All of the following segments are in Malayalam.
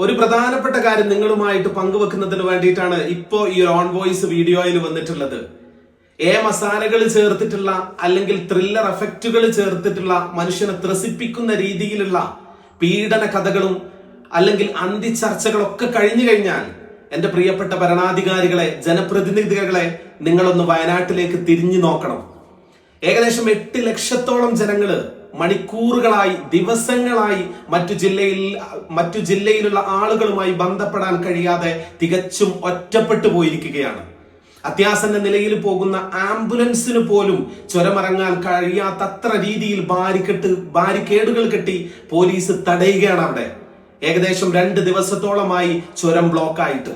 ഒരു പ്രധാനപ്പെട്ട കാര്യം നിങ്ങളുമായിട്ട് പങ്കുവെക്കുന്നതിന് വേണ്ടിയിട്ടാണ് ഇപ്പോ ഈ ഓൺ വോയിസ് വീഡിയോയിൽ വന്നിട്ടുള്ളത്. ഏ മസാലകൾ ചേർത്തിട്ടുള്ള അല്ലെങ്കിൽ ത്രില്ലർ എഫക്റ്റുകൾ ചേർത്തിട്ടുള്ള മനുഷ്യനെ ത്രസിപ്പിക്കുന്ന രീതിയിലുള്ള പീഡന കഥകളും അല്ലെങ്കിൽ അന്തിച്ചർച്ചകളൊക്കെ കഴിഞ്ഞു കഴിഞ്ഞാൽ എന്റെ പ്രിയപ്പെട്ട ഭരണാധികാരികളെ ജനപ്രതിനിധികളെ നിങ്ങളൊന്ന് വയനാട്ടിലേക്ക് തിരിഞ്ഞു നോക്കണം. ഏകദേശം എട്ട് ലക്ഷത്തോളം ജനങ്ങൾ മണിക്കൂറുകളായി ദിവസങ്ങളായി മറ്റു ജില്ലയിൽ മറ്റു ജില്ലയിലുള്ള ആളുകളുമായി ബന്ധപ്പെടാൻ കഴിയാതെ തികച്ചും ഒറ്റപ്പെട്ടു പോയിരിക്കുകയാണ്. അത്യാസന്ന നിലയിൽ പോകുന്ന ആംബുലൻസിന് പോലും ചുരമറങ്ങാൻ കഴിയാത്തത്ര രീതിയിൽ ബാരിക്കെട്ട് ബാരിക്കേഡുകൾ കെട്ടി പോലീസ് തടയുകയാണ് അവിടെ. ഏകദേശം രണ്ട് ദിവസത്തോളമായി ചുരം ബ്ലോക്കായിട്ട്.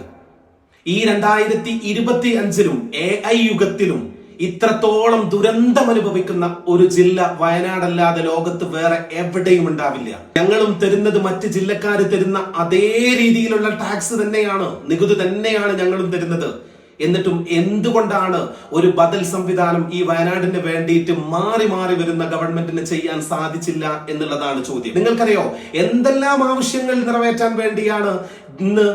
ഈ രണ്ടായിരത്തി ഇരുപത്തി അഞ്ചിലും എ ഐ യുഗത്തിലും ഇത്രത്തോളം ദുരന്തം അനുഭവിക്കുന്ന ഒരു ജില്ല വയനാടല്ലാതെ ലോകത്ത് വേറെ എവിടെയും ഉണ്ടാവില്ല. ഞങ്ങളും തരുന്നത് മറ്റ് ജില്ലക്കാർ തരുന്ന അതേ രീതിയിലുള്ള ടാക്സ് തന്നെയാണ് നികുതി തന്നെയാണ് ഞങ്ങളും തരുന്നത്. എന്നിട്ടും എന്തുകൊണ്ടാണ് ഒരു ബദൽ സംവിധാനം ഈ വയനാടിന് വേണ്ടിയിട്ട് മാറി മാറി വരുന്ന ഗവൺമെന്റിന് ചെയ്യാൻ സാധിച്ചില്ല എന്നുള്ളതാണ് ചോദ്യം. നിങ്ങൾക്കറിയോ എന്തെല്ലാം ആവശ്യങ്ങൾ നിറവേറ്റാൻ വേണ്ടിയാണ് ഇന്ന്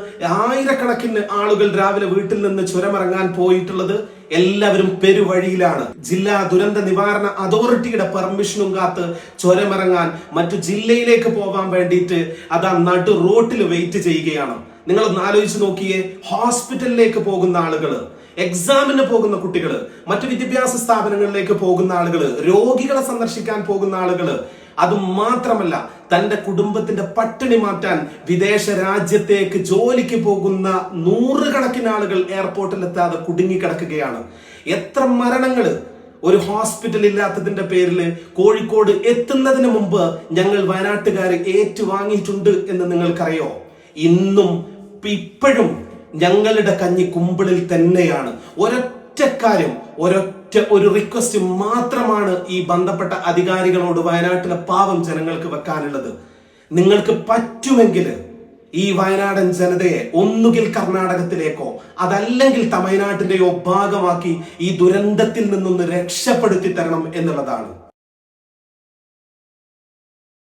ആയിരക്കണക്കിന് ആളുകൾ രാവിലെ വീട്ടിൽ നിന്ന് ചുരമിറങ്ങാൻ പോയിട്ടുള്ളത്? എല്ലാവരും പെരുവഴിയിലാണ്. ജില്ലാ ദുരന്ത നിവാരണ അതോറിറ്റിയുടെ പെർമിഷനും കാത്ത് ചുരമിറങ്ങാൻ മറ്റു ജില്ലയിലേക്ക് പോകാൻ വേണ്ടിയിട്ട് അതാ നടു റോട്ടിൽ വെയിറ്റ് ചെയ്യുകയാണ്. നിങ്ങളൊന്ന് ആലോചിച്ച് നോക്കിയേ ഹോസ്പിറ്റലിലേക്ക് പോകുന്ന ആളുകൾ എക്സാമിന് പോകുന്ന കുട്ടികൾ മറ്റു വിദ്യാഭ്യാസ സ്ഥാപനങ്ങളിലേക്ക് പോകുന്ന ആളുകൾ രോഗികളെ സന്ദർശിക്കാൻ പോകുന്ന ആളുകൾ അതും മാത്രമല്ല തന്റെ കുടുംബത്തിന്റെ പട്ടിണി മാറ്റാൻ വിദേശ രാജ്യത്തേക്ക് ജോലിക്ക് പോകുന്ന നൂറുകണക്കിന് ആളുകൾ എയർപോർട്ടിൽ എത്താതെ കുടുങ്ങിക്കിടക്കുകയാണ്. എത്ര മരണങ്ങൾ ഒരു ഹോസ്പിറ്റൽ ഇല്ലാത്തതിന്റെ പേരിൽ കോഴിക്കോട് എത്തുന്നതിന് മുമ്പ് ഞങ്ങൾ വയനാട്ടുകാരെ ഏറ്റുവാങ്ങിയിട്ടുണ്ട് എന്ന് നിങ്ങൾക്കറിയോ? ഇന്നും ഇപ്പോഴും ഞങ്ങളുടെ കഞ്ഞി കുമ്പിളിൽ തന്നെയാണ്. ഒരൊറ്റ കാര്യം ഒരൊറ്റ ഒരു റിക്വസ്റ്റ് മാത്രമാണ് ഈ ബന്ധപ്പെട്ട അധികാരികളോട് വയനാട്ടിലെ പാവം ജനങ്ങൾക്ക് വെക്കാനുള്ളത്. നിങ്ങൾക്ക് പറ്റുമെങ്കിൽ ഈ വയനാടൻ ജനതയെ ഒന്നുകിൽ കർണാടകത്തിലേക്കോ അതല്ലെങ്കിൽ തമിഴ്നാട്ടിന്റെയോ ഭാഗമാക്കി ഈ ദുരന്തത്തിൽ നിന്നൊന്ന് രക്ഷപ്പെടുത്തി തരണം എന്നുള്ളതാണ്.